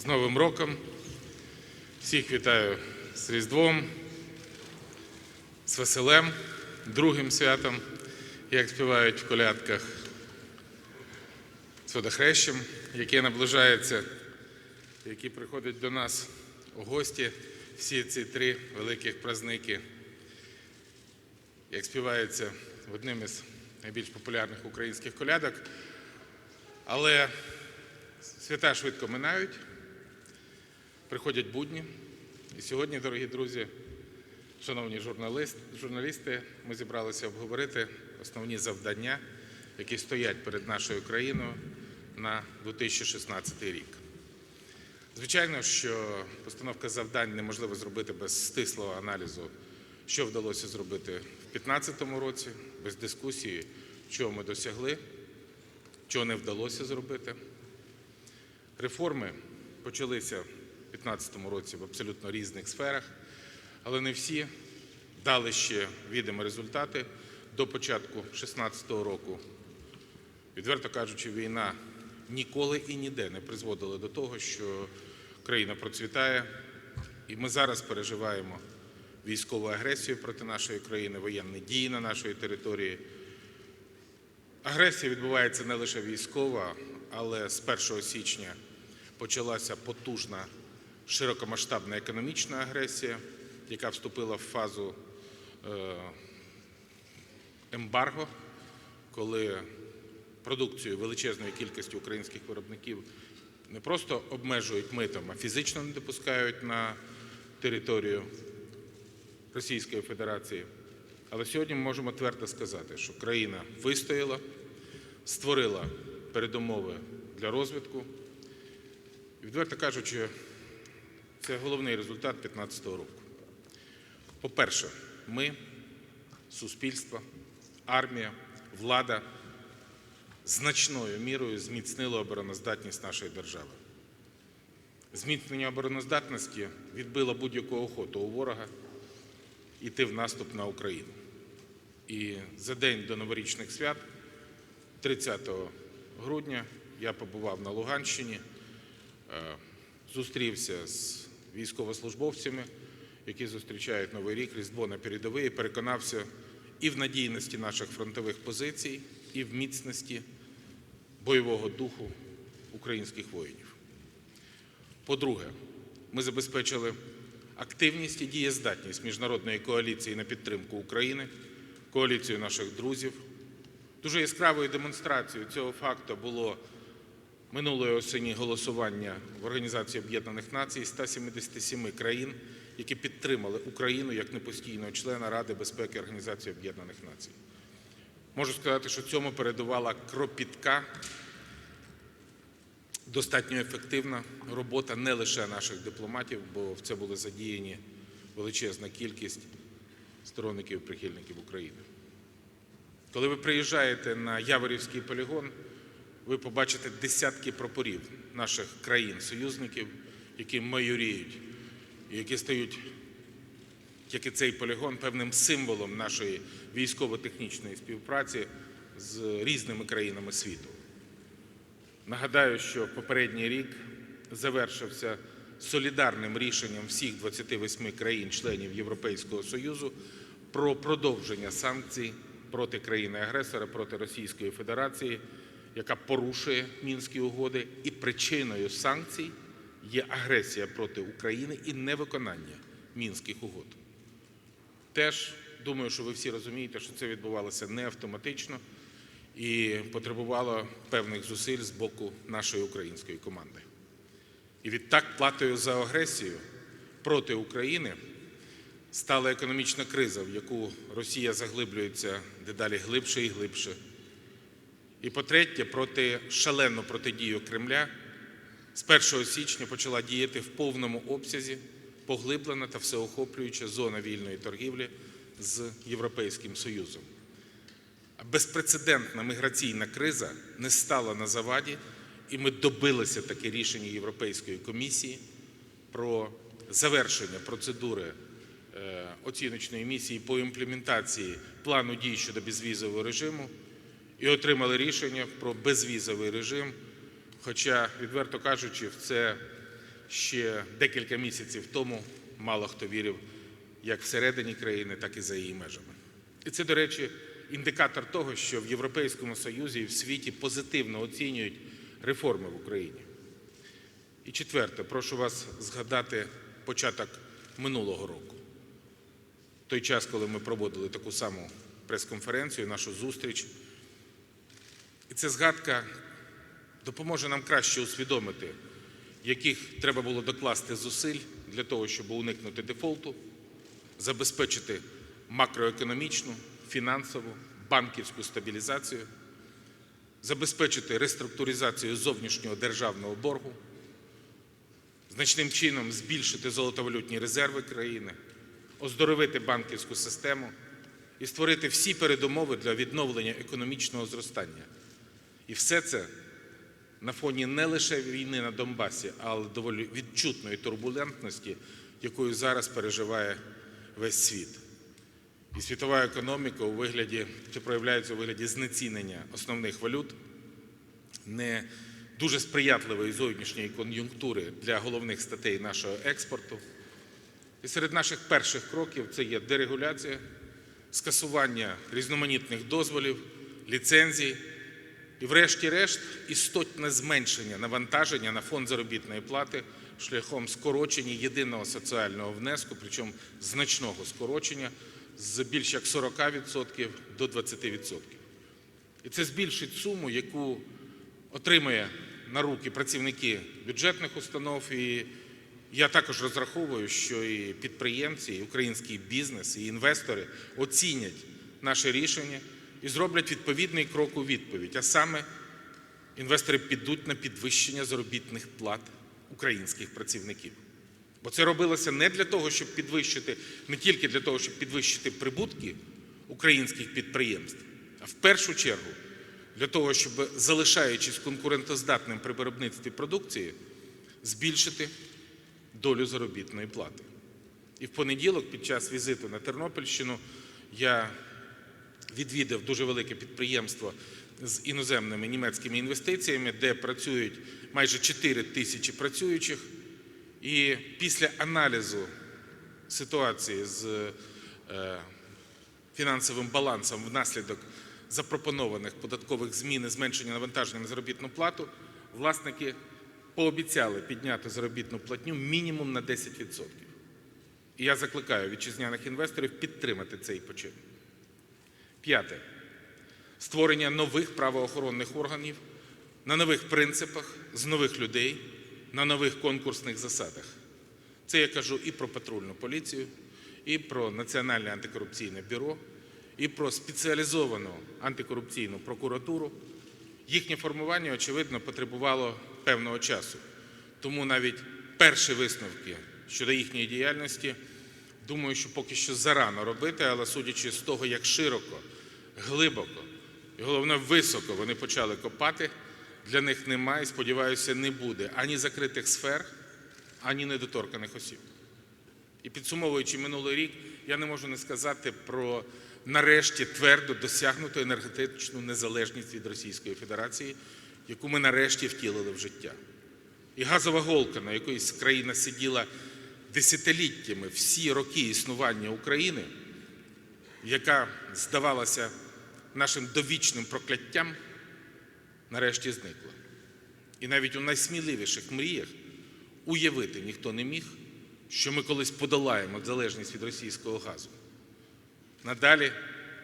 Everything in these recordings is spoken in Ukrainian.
З Новим роком. Всіх вітаю з Різдвом, з Веселем, другим святом, як співають в колядках, з водохрещем, яке наближається, які приходять до нас у гості. Всі ці три великих праздники, як співається в одним із найбільш популярних українських колядок. Але свята швидко минають, приходять будні. І сьогодні, дорогі друзі, шановні журналісти, ми зібралися обговорити основні завдання, які стоять перед нашою країною на 2016 рік. Звичайно, що постановка завдань неможливо зробити без стислого аналізу, що вдалося зробити в 2015 році, без дискусії, чого ми досягли, чого не вдалося зробити. Реформи почалися 2015 році в абсолютно різних сферах, але не всі дали ще відомі результати до початку 2016 року. Відверто кажучи, війна ніколи і ніде не призводила до того, що країна процвітає, і ми зараз переживаємо військову агресію проти нашої країни, воєнні дії на нашій території. Агресія відбувається не лише військова, але з 1 січня почалася потужна широкомасштабна економічна агресія, яка вступила в фазу е, ембарго, коли продукцію величезної кількості українських виробників не просто обмежують митом, а фізично не допускають на територію Російської Федерації. Але сьогодні ми можемо твердо сказати, що країна вистояла, створила передумови для розвитку. Відверто кажучи, це головний результат 2015 року. По-перше, ми, суспільство, армія, влада значною мірою зміцнили обороноздатність нашої держави. Зміцнення обороноздатності відбило будь-яку охоту у ворога йти в наступ на Україну. І за день до новорічних свят, 30 грудня, я побував на Луганщині, е, зустрівся з військовослужбовцями, які зустрічають Новий рік, Різдво на передовій, переконався і в надійності наших фронтових позицій, і в міцності бойового духу українських воїнів. По-друге, ми забезпечили активність і дієздатність міжнародної коаліції на підтримку України, коаліцію наших друзів. Дуже яскравою демонстрацією цього факту було минулої осені голосування в Організації Об'єднаних Націй 177 країн, які підтримали Україну як непостійного члена Ради безпеки Організації Об'єднаних Націй. Можу сказати, що цьому передувала кропітка, достатньо ефективна робота не лише наших дипломатів, бо в це були задіяні величезна кількість сторонників і прихильників України. Коли ви приїжджаєте на Яворівський полігон, ви побачите десятки прапорів наших країн-союзників, які майоріють, які стають, як і цей полігон, певним символом нашої військово-технічної співпраці з різними країнами світу. Нагадаю, що попередній рік завершився солідарним рішенням всіх 28 країн-членів Європейського Союзу про продовження санкцій проти країни-агресора, проти Російської Федерації, яка порушує мінські угоди, і причиною санкцій є агресія проти України і невиконання мінських угод. Теж думаю, що ви всі розумієте, що це відбувалося не автоматично і потребувало певних зусиль з боку нашої української команди. І відтак платою за агресію проти України стала економічна криза, в яку Росія заглиблюється дедалі глибше і глибше. І по-третє, проти шалену протидію Кремля з 1 січня почала діяти в повному обсязі поглиблена та всеохоплююча зона вільної торгівлі з Європейським Союзом. Безпрецедентна міграційна криза не стала на заваді, і ми добилися таке рішення Європейської комісії про завершення процедури е, оціночної місії по імплементації плану дій щодо безвізового режиму і отримали рішення про безвізовий режим. Хоча, відверто кажучи, в це ще декілька місяців тому мало хто вірив як всередині країни, так і за її межами. І це, до речі, індикатор того, що в Європейському Союзі і в світі позитивно оцінюють реформи в Україні. І четверте, прошу вас згадати початок минулого року. Той час, коли ми проводили таку саму прес-конференцію, нашу зустріч. І ця згадка допоможе нам краще усвідомити, яких треба було докласти зусиль для того, щоб уникнути дефолту, забезпечити макроекономічну, фінансову, банківську стабілізацію, забезпечити реструктуризацію зовнішнього державного боргу, значним чином збільшити золотовалютні резерви країни, оздоровити банківську систему і створити всі передумови для відновлення економічного зростання. І все це на фоні не лише війни на Донбасі, але доволі відчутної турбулентності, якою зараз переживає весь світ. І світова економіка у вигляді, що проявляється у вигляді знецінення основних валют, не дуже сприятливої зовнішньої кон'юнктури для головних статей нашого експорту. І серед наших перших кроків це є дерегуляція, скасування різноманітних дозволів, ліцензій і, врешті-решт, істотне зменшення навантаження на фонд заробітної плати шляхом скорочення єдиного соціального внеску, причому значного скорочення з більш як 40% до 20%. І це збільшить суму, яку отримує на руки працівники бюджетних установ. І я також розраховую, що і підприємці, і український бізнес, і інвестори оцінять наше рішення і зроблять відповідний крок у відповідь. А саме інвестори підуть на підвищення заробітних плат українських працівників. Бо це робилося не для того, щоб підвищити, не тільки для того, щоб підвищити прибутки українських підприємств, а в першу чергу для того, щоб, залишаючись конкурентоздатним при виробництві продукції, збільшити долю заробітної плати. І в понеділок, під час візиту на Тернопільщину, я відвідав дуже велике підприємство з іноземними німецькими інвестиціями, де працюють майже 4 тисячі працюючих. І після аналізу ситуації з е, фінансовим балансом внаслідок запропонованих податкових змін і зменшення навантаження на заробітну плату, власники пообіцяли підняти заробітну платню мінімум на 10%. І я закликаю вітчизняних інвесторів підтримати цей почин. П'яте. Створення нових правоохоронних органів на нових принципах, з нових людей, на нових конкурсних засадах. Це я кажу і про патрульну поліцію, і про Національне антикорупційне бюро, і про спеціалізовану антикорупційну прокуратуру. Їхнє формування, очевидно, потребувало певного часу. Тому навіть перші висновки щодо їхньої діяльності, думаю, що поки що зарано робити, але судячи з того, як широко, глибоко і головне високо вони почали копати, для них немає, сподіваюся, не буде ані закритих сфер, ані недоторканих осіб. І підсумовуючи минулий рік, я не можу не сказати про нарешті твердо досягнуту енергетичну незалежність від Російської Федерації, яку ми нарешті втілили в життя. І газова голка, на якоїсь країна сиділа десятиліттями всі роки існування України, яка здавалася нашим довічним прокляттям, нарешті зникла. І навіть у найсміливіших мріях уявити ніхто не міг, що ми колись подолаємо залежність від російського газу. Надалі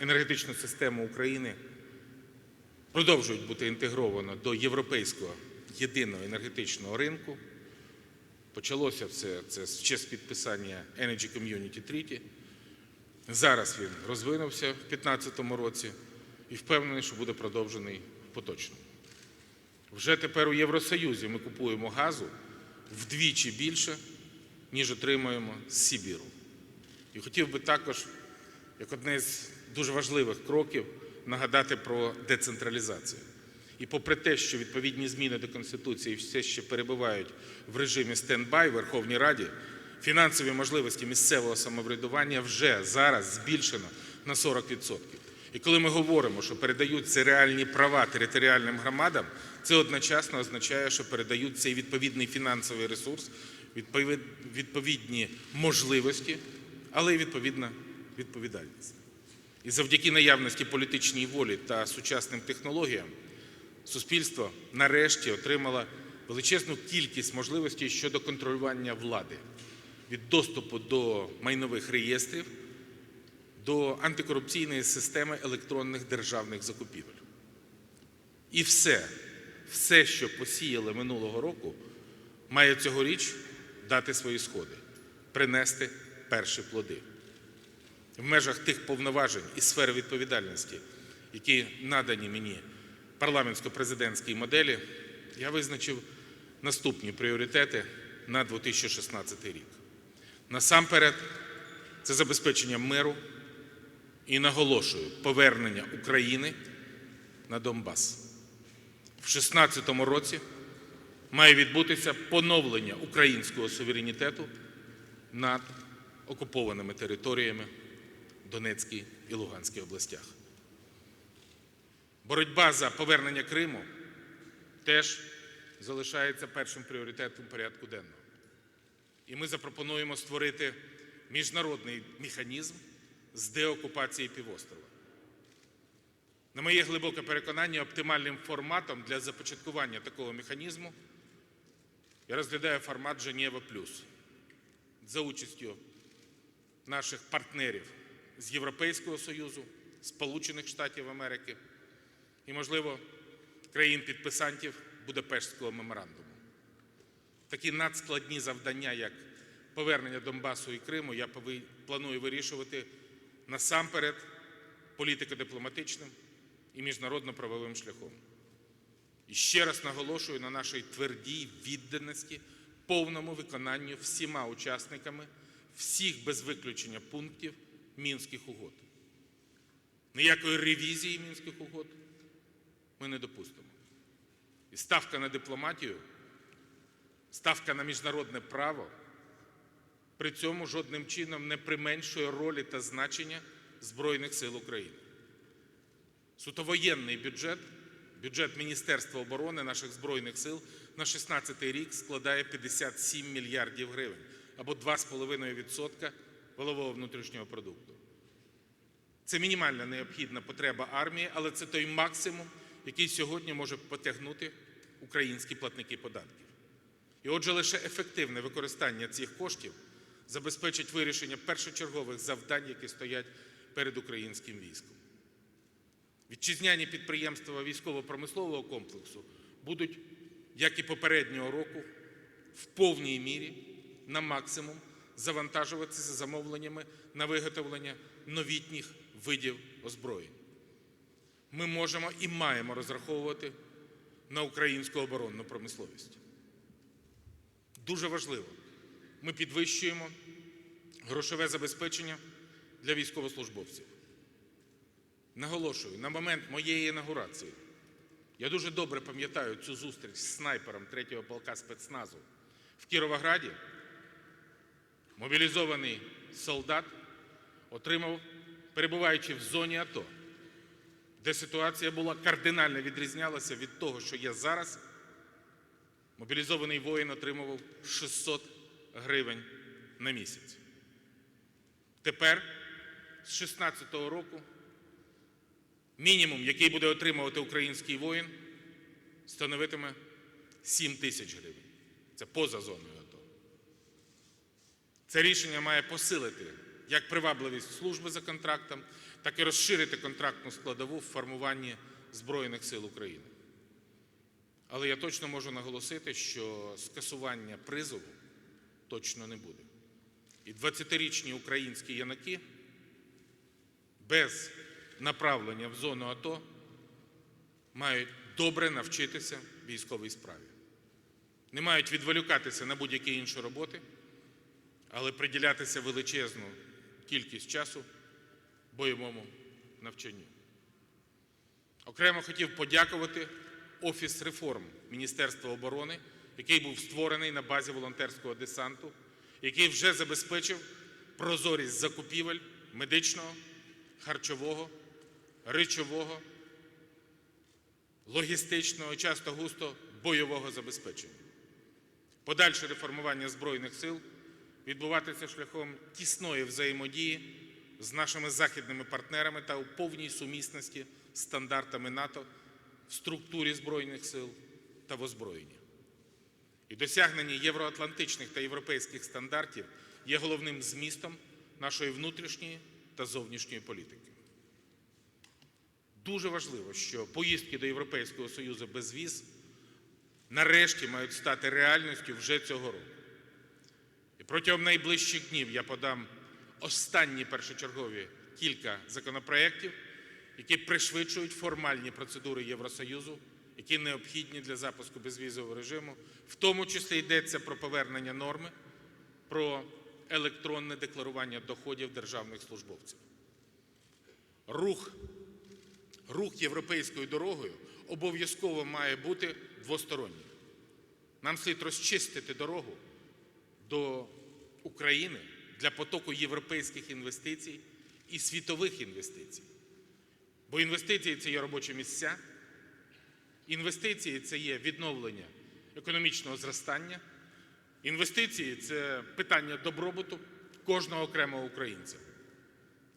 енергетичну систему України продовжують бути інтегровано до європейського єдиного енергетичного ринку. Почалося все це ще з підписання Energy Community Treaty. Зараз він розвинувся в 2015 році і впевнений, що буде продовжений в поточному. Вже тепер у Євросоюзі ми купуємо газу вдвічі більше, ніж отримуємо з Сибіру. І хотів би також, як одне з дуже важливих кроків, нагадати про децентралізацію. І попри те, що відповідні зміни до Конституції все ще перебувають в режимі стендбай в Верховній Раді, фінансові можливості місцевого самоврядування вже зараз збільшено на 40%. І коли ми говоримо, що передаються реальні права територіальним громадам, це одночасно означає, що передаються і відповідний фінансовий ресурс відповідні можливості, але й відповідна відповідальність. І завдяки наявності політичній волі та сучасним технологіям суспільство нарешті отримало величезну кількість можливостей щодо контролювання влади від доступу до майнових реєстрів до антикорупційної системи електронних державних закупівель. І все, все, що посіяли минулого року, має цьогоріч дати свої сходи, принести перші плоди. В межах тих повноважень і сфери відповідальності, які надані мені парламентсько-президентській моделі, я визначив наступні пріоритети на 2016 рік. Насамперед, це забезпечення миру і наголошую повернення України на Донбас. В 2016 році має відбутися поновлення українського суверенітету над окупованими територіями Донецькій і Луганській областях. Боротьба за повернення Криму теж залишається першим пріоритетом порядку денного. І ми запропонуємо створити міжнародний механізм з деокупації півострова. На моє глибоке переконання, оптимальним форматом для започаткування такого механізму я розглядаю формат Женєва Плюс за участю наших партнерів з Європейського Союзу, Сполучених Штатів Америки і, можливо, країн-підписантів Будапештського меморандуму. Такі надскладні завдання, як повернення Донбасу і Криму, я планую вирішувати насамперед політико-дипломатичним і міжнародно-правовим шляхом. І ще раз наголошую на нашій твердій відданості повному виконанню всіма учасниками всіх без виключення пунктів Мінських угод. Ніякої ревізії Мінських угод ми не допустимо. І ставка на дипломатію, ставка на міжнародне право при цьому жодним чином не применшує ролі та значення Збройних сил України. Суто воєнний бюджет, бюджет Міністерства оборони наших Збройних сил на 16 рік складає 57 мільярдів гривень або 2,5% валового внутрішнього продукту. Це мінімальна необхідна потреба армії, але це той максимум, який сьогодні може потягнути українські платники податків. І отже, лише ефективне використання цих коштів забезпечить вирішення першочергових завдань, які стоять перед українським військом. Вітчизняні підприємства військово-промислового комплексу будуть, як і попереднього року, в повній мірі на максимум завантажуватися замовленнями на виготовлення новітніх видів озброєнь. Ми можемо і маємо розраховувати на українську оборонну промисловість. Дуже важливо, ми підвищуємо грошове забезпечення для військовослужбовців. Наголошую, на момент моєї інаугурації я дуже добре пам'ятаю цю зустріч з снайпером 3-го полка спецназу в Кіровограді. Мобілізований солдат отримав, перебуваючи в зоні АТО, де ситуація була кардинально відрізнялася від того, що є зараз. Мобілізований воїн отримував 600 гривень на місяць. Тепер з 2016 року мінімум, який буде отримувати український воїн, становитиме 7 тисяч гривень. Це поза зоною АТО. Це рішення має посилити як привабливість служби за контрактом, так і розширити контрактну складову в формуванні Збройних сил України. Але я точно можу наголосити, що скасування призову точно не буде. І 20-річні українські янаки без направлення в зону АТО мають добре навчитися військовій справі. Не мають відволікатися на будь-які інші роботи, але приділятися величезну кількість часу бойовому навчанню. Окремо хотів подякувати Офіс реформ Міністерства оборони, який був створений на базі волонтерського десанту, який вже забезпечив прозорість закупівель медичного, харчового, речового, логістичного часто густо бойового забезпечення. Подальше реформування Збройних сил відбуватися шляхом тісної взаємодії з нашими західними партнерами та у повній сумісності з стандартами НАТО в структурі Збройних сил та в озброєнні. І досягнення євроатлантичних та європейських стандартів є головним змістом нашої внутрішньої та зовнішньої політики. Дуже важливо, що поїздки до Європейського Союзу без віз нарешті мають стати реальністю вже цього року. І протягом найближчих днів я подам останні першочергові кілька законопроєктів, які пришвидшують формальні процедури Євросоюзу, які необхідні для запуску безвізового режиму, в тому числі йдеться про повернення норми про електронне декларування доходів державних службовців. Рух рух європейською дорогою обов'язково має бути двостороннім. Нам слід розчистити дорогу до України для потоку європейських інвестицій і світових інвестицій. Бо інвестиції це є робочі місця, інвестиції це є відновлення економічного зростання, інвестиції це питання добробуту кожного окремого українця.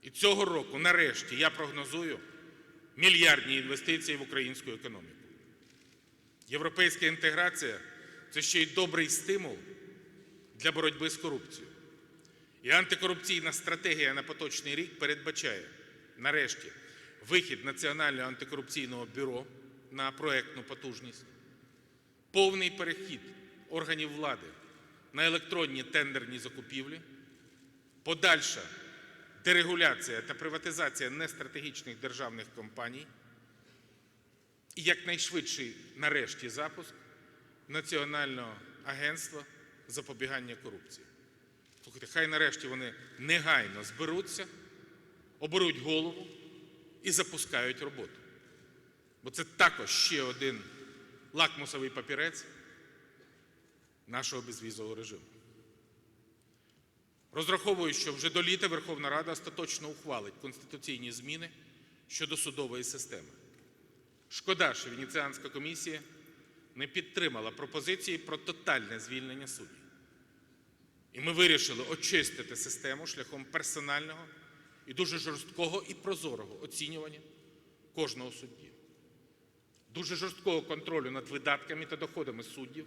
І цього року, нарешті, я прогнозую мільярдні інвестиції в українську економіку. Європейська інтеграція це ще й добрий стимул для боротьби з корупцією. І антикорупційна стратегія на поточний рік передбачає, нарешті, вихід Національного антикорупційного бюро на проектну потужність, повний перехід органів влади на електронні тендерні закупівлі, подальша дерегуляція та приватизація нестратегічних державних компаній і якнайшвидший нарешті запуск Національного агентства запобігання корупції. Слухайте, хай нарешті вони негайно зберуться, оберуть голову і запускають роботу. Бо це також ще один лакмусовий папірець нашого безвізового режиму. Розраховую, що вже до літа Верховна Рада остаточно ухвалить конституційні зміни щодо судової системи. Шкода, що Венеціанська комісія не підтримала пропозиції про тотальне звільнення суддів. І ми вирішили очистити систему шляхом персонального і дуже жорсткого і прозорого оцінювання кожного судді, дуже жорсткого контролю над видатками та доходами суддів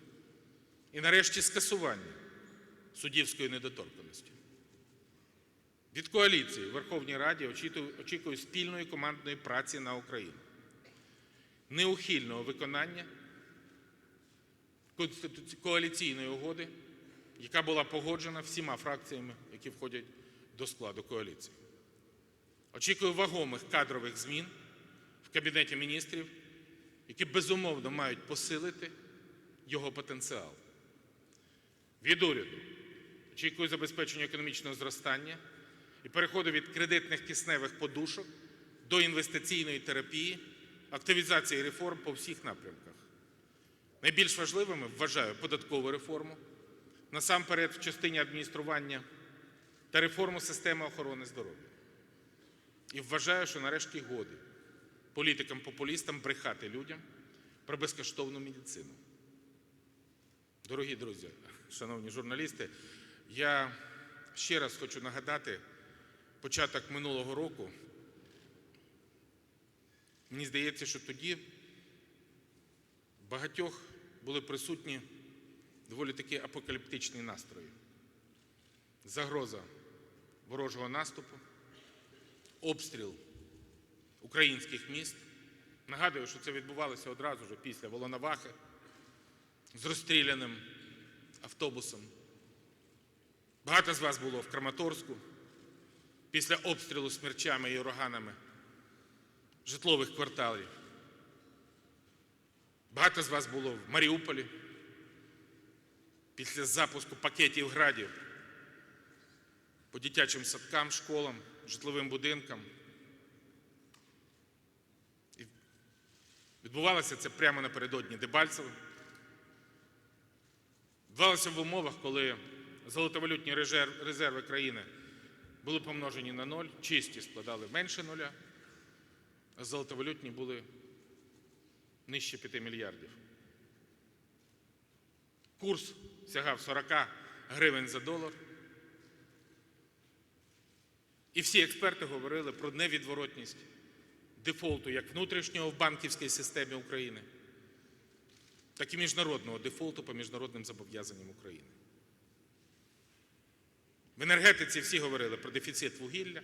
і, нарешті, скасування суддівської недоторканості. Від коаліції в Верховній Раді очікую, спільної командної праці на Україну, неухильного виконання коаліційної угоди, яка була погоджена всіма фракціями, які входять до складу коаліції. Очікую вагомих кадрових змін в Кабінеті міністрів, які безумовно мають посилити його потенціал. Від уряду очікую забезпечення економічного зростання і переходу від кредитних кисневих подушок до інвестиційної терапії, активізації реформ по всіх напрямках. Найбільш важливими вважаю податкову реформу, насамперед в частині адміністрування та реформу системи охорони здоров'я. І вважаю, що нарешті годі політикам-популістам брехати людям про безкоштовну медицину. Дорогі друзі, шановні журналісти, я ще раз хочу нагадати початок минулого року. Мені здається, що тоді багатьох були присутні доволі такі апокаліптичні настрої. Загроза ворожого наступу, обстріл українських міст. Нагадую, що це відбувалося одразу ж після Волновахи з розстріляним автобусом. Багато з вас було в Краматорську після обстрілу смерчами і ураганами житлових кварталів. Багато з вас було в Маріуполі після запуску пакетів градів по дитячим садкам, школам, житловим будинкам. І відбувалося це прямо напередодні Дебальцева. Відбувалося в умовах, коли золотовалютні резерви країни були помножені на ноль, чисті складали менше нуля, а золотовалютні були нижче 5 мільярдів. Курс сягав 40 гривень за долар. І всі експерти говорили про невідворотність дефолту як внутрішнього в банківській системі України, так і міжнародного дефолту по міжнародним зобов'язанням України. В енергетиці всі говорили про дефіцит вугілля,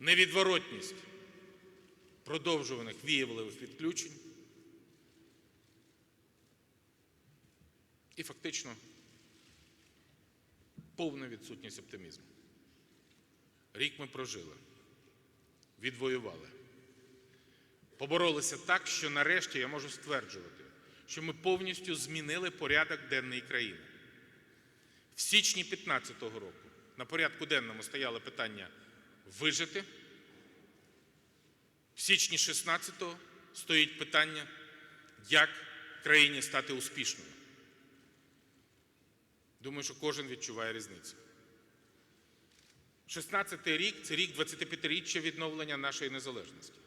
невідворотність продовжуваних виявлених відключень і фактично повна відсутність оптимізму. Рік ми прожили, відвоювали, поборолися так, що нарешті я можу стверджувати, що ми повністю змінили порядок денний країни. В січні 2015 року на порядку денному стояло питання вижити. В січні 16-го стоїть питання, як країні стати успішною. Думаю, що кожен відчуває різницю. 16-й рік це рік 25-річчя відновлення нашої незалежності.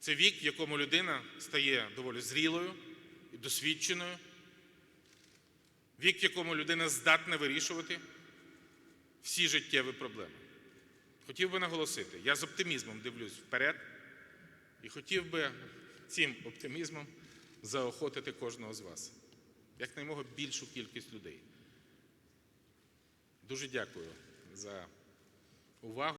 Це вік, в якому людина стає доволі зрілою і досвідченою, вік, в якому людина здатна вирішувати всі життєві проблеми. Хотів би наголосити, я з оптимізмом дивлюсь вперед і хотів би цим оптимізмом заохотити кожного з вас, якнаймога більшу кількість людей. Дуже дякую за увагу.